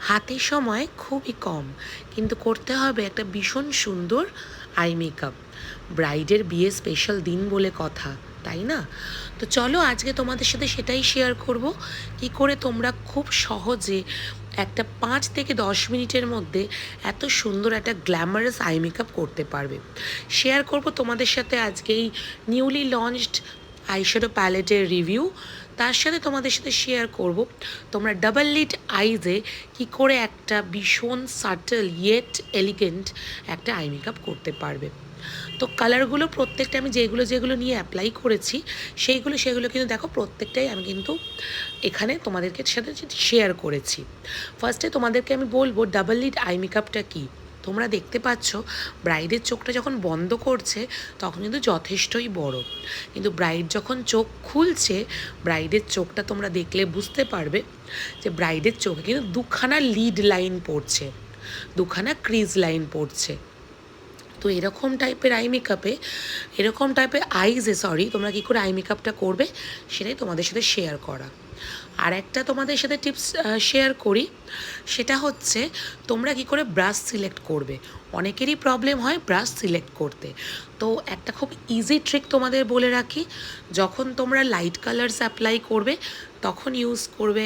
হাতে সময় খুবই কম, কিন্তু করতে হবে একটা ভীষণ সুন্দর আই মেকআপ। ব্রাইডের বিয়ে স্পেশাল দিন বলে কথা, তাই না? তো চলো আজকে তোমাদের সাথে সেটাই শেয়ার করব, কি করে তোমরা খুব সহজে একটা পাঁচ থেকে দশ মিনিটের মধ্যে এত সুন্দর একটা গ্ল্যামারাস আই মেকআপ করতে পারবে। শেয়ার করব তোমাদের সাথে আজকে এই নিউলি লঞ্চড আইশ্যাডো প্যালেটের রিভিউ তার সাথে তোমাদের সাথে শেয়ার করব। তোমরা ডাবল লিড আইজে কি করে একটা ভীষণ সাটল ইয়েট এলিগেন্ট একটা আই মেকআপ করতে পারবে। তো কালারগুলো প্রত্যেকটা আমি যেগুলো যেগুলো নিয়ে অ্যাপ্লাই করেছি, সেইগুলো সেগুলো কিন্তু দেখো প্রত্যেকটাই আমি কিন্তু এখানে তোমাদেরকে সাথে শেয়ার করেছি। ফার্স্টে তোমাদেরকে আমি বলব ডাবল লিড আই মেকআপটা কী? তোমরা দেখতে পাচ্ছ ব্রাইডের চোখটা যখন বন্ধ করছে, তখন কিন্তু যথেষ্টই বড়। কিন্তু ব্রাইড যখন চোখ খুলছে ব্রাইডের চোখটা তোমরা দেখলে বুঝতে পারবে যে ব্রাইডের চোখে কিন্তু দুখানা লিড লাইন পড়ছে, দুখানা ক্রিজ লাইন পড়ছে। তো এরকম টাইপের আই মেকআপে এরকম টাইপের আইজে সরি তোমরা কী করে আই মেকআপটা করবে সেটাই তোমাদের সাথে শেয়ার করা। আর একটা তোমাদের সাথে টিপস শেয়ার করি, সেটা হচ্ছে তোমরা কি করে ব্রাশ সিলেক্ট করবে। অনেকেরই প্রবলেম হয় ব্রাশ সিলেক্ট করতে। তো একটা খুব ইজি ট্রিক তোমাদের বলে রাখি, যখন তোমরা লাইট কালার্স অ্যাপ্লাই করবে, তখন ইউজ করবে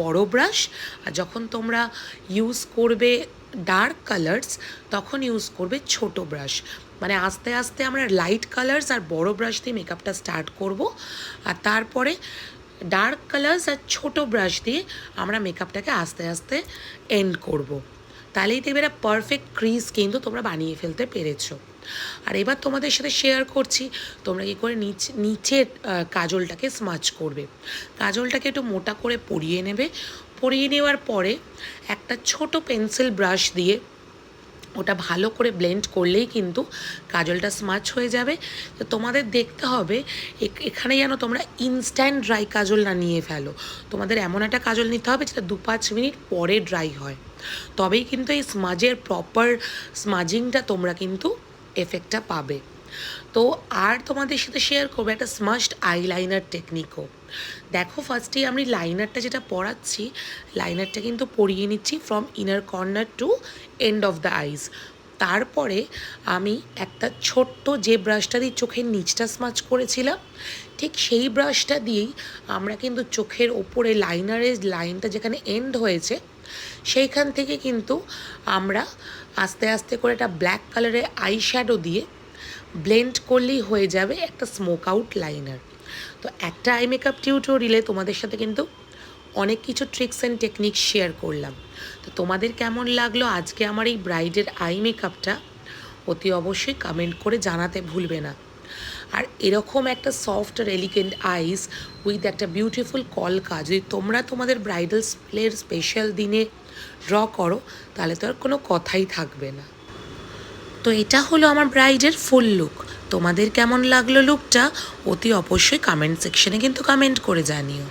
বড় ব্রাশ আর যখন তোমরা ইউজ করবে ডার্ক কালার্স তখন ইউজ করবে ছোট ব্রাশ মানে আস্তে আস্তে আমরা লাইট কালার্স আর বড় ব্রাশ দিয়ে মেকআপটা স্টার্ট করব আর তারপরে ডার্ক কালার্স আর ছোট ব্রাশ দিয়ে আমরা মেকআপটাকে আস্তে আস্তে এন্ড করব। তাহলেই দেখবে একটা পারফেক্ট ক্রিজ কিন্তু তোমরা বানিয়ে ফেলতে পেরেছ। আর এবার তোমাদের সাথে শেয়ার করছি, তোমরা কি করে নিচ, নিচের কাজলটাকে স্মাচ করবে। কাজলটাকে একটু মোটা করে পরিয়ে নেবে। পরিয়ে নেওয়ার পরে একটা ছোট পেন্সিল ব্রাশ দিয়ে ওটা ভালো করে ব্লেন্ড করলেই কিন্তু কাজলটা স্মাচ হয়ে যাবে। তো তোমাদের দেখতে হবে এখানে যেন তোমরা ইনস্ট্যান্ট ড্রাই কাজল না নিয়ে ফেলো। তোমাদের এমন একটা কাজল নিতে হবে যেটা দু পাঁচ মিনিট পরে ড্রাই হয়। তবেই কিন্তু এই স্মাজের প্রপার স্মাজিংটা তোমরা কিন্তু এফেক্টটা পাবে। তো আর তোমাদের সাথে শেয়ার করব একটা স্মাস্ট আইলাইনার টেকনিকও দেখো ফার্স্টেই আমি লাইনারটা যেটা পড়াচ্ছি লাইনারটা কিন্তু পরিয়ে নিচ্ছি from inner corner to end of the eyes তারপরে আমি একটা ছোট্ট যে ব্রাশটা দিয়ে চোখের নিচটা স্মাচ করেছিলাম, ঠিক সেই ব্রাশটা দিয়েই আমরা কিন্তু চোখের ওপরে লাইনারের লাইনটা যেখানে এন্ড হয়েছে, সেইখান থেকে কিন্তু আমরা আস্তে আস্তে করে একটা ব্ল্যাক কালারের আই শ্যাডো দিয়ে ব্লেন্ড করলেই হয়ে যাবে একটা স্মোক আউট লাইনার তো একটা আই মেকআপ টিউটোরিয়ালে তোমাদের সাথে কিন্তু অনেক কিছু ট্রিক্স অ্যান্ড টেকনিক শেয়ার করলাম। তো তোমাদের কেমন লাগল আজকে আমার এই ব্রাইডের আই মেকআপটা অতি অবশ্যই কমেন্ট করে জানাতে ভুলবে না। আর এরকম একটা সফট আর এলিগেন্ট আইস উইথ একটা বিউটিফুল কলকা যদি তোমরা তোমাদের ব্রাইডাল স্প্লের স্পেশাল দিনে ড্র করো, তাহলে তো আর কোনো কথাই থাকবে না। তো এটা হলো আমার ব্রাইডের ফুল লুক তোমাদের কেমন লাগল লুকটা অতি অবশ্যই কমেন্ট সেকশনে কিন্তু কমেন্ট করে জানিও।